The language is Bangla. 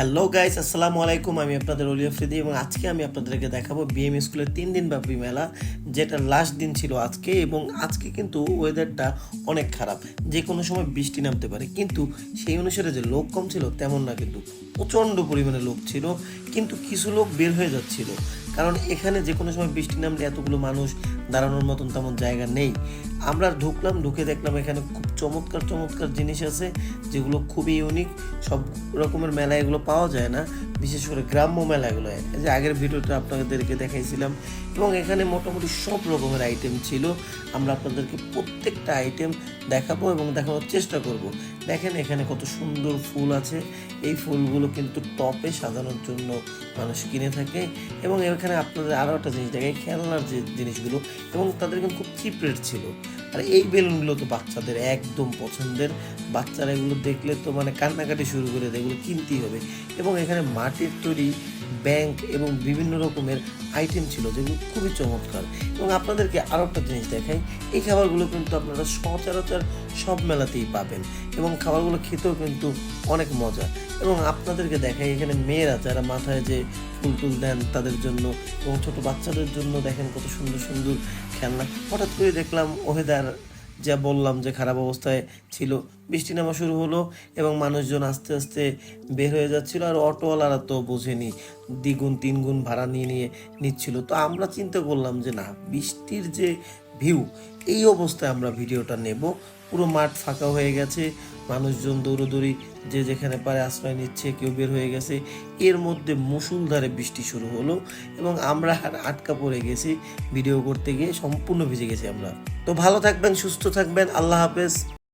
হ্যালো গাইস আসসালামু আলাইকুম। আমি আপনাদের অলিয়া ফ্রিদি এবং আজকে আমি আপনাদেরকে দেখাবো বিএম স্কুলের তিন দিন ব্যাপী মেলা, যেটা লাস্ট দিন ছিল আজকে এবং আজকে কিন্তু ওয়েদারটা অনেক খারাপ। যে কোনো সময় বৃষ্টি নামতে পারে, কিন্তু সেই অনুসারে যে লোক কম ছিল, তেমন না কিন্তু। প্রচণ্ড পরিমাণে লোক ছিল, কিন্তু কিছু লোক বের হয়ে যাচ্ছিল। কারণ এখানে যে কোনো সময় বৃষ্টি নামলে এতগুলো মানুষ দাঁড়ানোর মতন তেমন জায়গা নেই। আমরা ঢুকলাম, ঢুকে দেখলাম এখানে খুব চমৎকার চমৎকার জিনিস আছে যেগুলো খুবই ইউনিক সব রকমের মেলায় এগুলো পাওয়া যায় না। বিশেষ করে গ্রাম্য মেলাগুলো যে আগের ভিডিওটা আপনাদেরকে দেখাইছিলাম, এবং এখানে মোটামুটি সব রকমের আইটেম ছিল। আমরা আপনাদেরকে প্রত্যেকটা আইটেম দেখাবো এবং দেখানোর চেষ্টা করব। দেখেন এখানে কত সুন্দর ফুল আছে। এই ফুলগুলো কিন্তু টপে সাজানোর জন্য মানুষ কিনে থাকে। এবং এখানে আপনাদের আরও একটা জিনিস দেখে খেলনার যে জিনিসগুলো, এবং তাদের কিন্তু খুব চিপ রেট ছিল। আর এই বেলুনগুলো তো বাচ্চাদের একদম পছন্দের। বাচ্চারা এগুলো দেখলে তো মানে কান্নাকাটি শুরু করে দেয়, এগুলো কিনতেই হবে। এবং এখানে মাটির তৈরি ব্যাংক এবং বিভিন্ন রকমের আইটেম ছিল যেগুলো খুবই চমৎকার। এবং আপনাদেরকে আরও একটা জিনিস দেখাই, এই খাবারগুলো কিন্তু আপনারা সচরাচর সব মেলাতেই পাবেন এবং খাবারগুলো খেতেও কিন্তু অনেক মজা। এবং আপনাদেরকে দেখাই, এখানে মেয়েরা যারা মাথায় যে ফুল টুল দেন তাদের জন্য এবং ছোট বাচ্চাদের জন্য দেখেন কত সুন্দর সুন্দর খেলনা। হঠাৎ করে দেখলাম ওয়েদার যা বললাম যে খারাপ অবস্থায় ছিল। বৃষ্টি নামা শুরু হলো এবং মানুষজন আস্তে আস্তে বের হয়ে যাচ্ছিল আর অটোওয়ালারা তো বোঝেনি। দ্বিগুণ, তিনগুণ ভাড়া নিয়ে নিয়ে নিচ্ছিল। তো আমরা চিন্তা করলাম যে না, বৃষ্টির যে ভিউ এই অবস্থায় আমরা ভিডিওটা নেব। পুরো মাঠ ফাঁকা হয়ে গেছে, মানুষজন দৌড়োদৌড়ি, যে যেখানে পারে আশ্রয় নিচ্ছে, কেউ বের হয়ে গেছে। এর মধ্যে মুসুলধারে বৃষ্টি শুরু হলো এবং আমরা আর আটকা পড়ে গেছি ভিডিও করতে গিয়ে, সম্পূর্ণ ভিজে গেছি আমরা। তো ভালো থাকবেন, সুস্থ থাকবেন, আল্লাহ হাফেজ।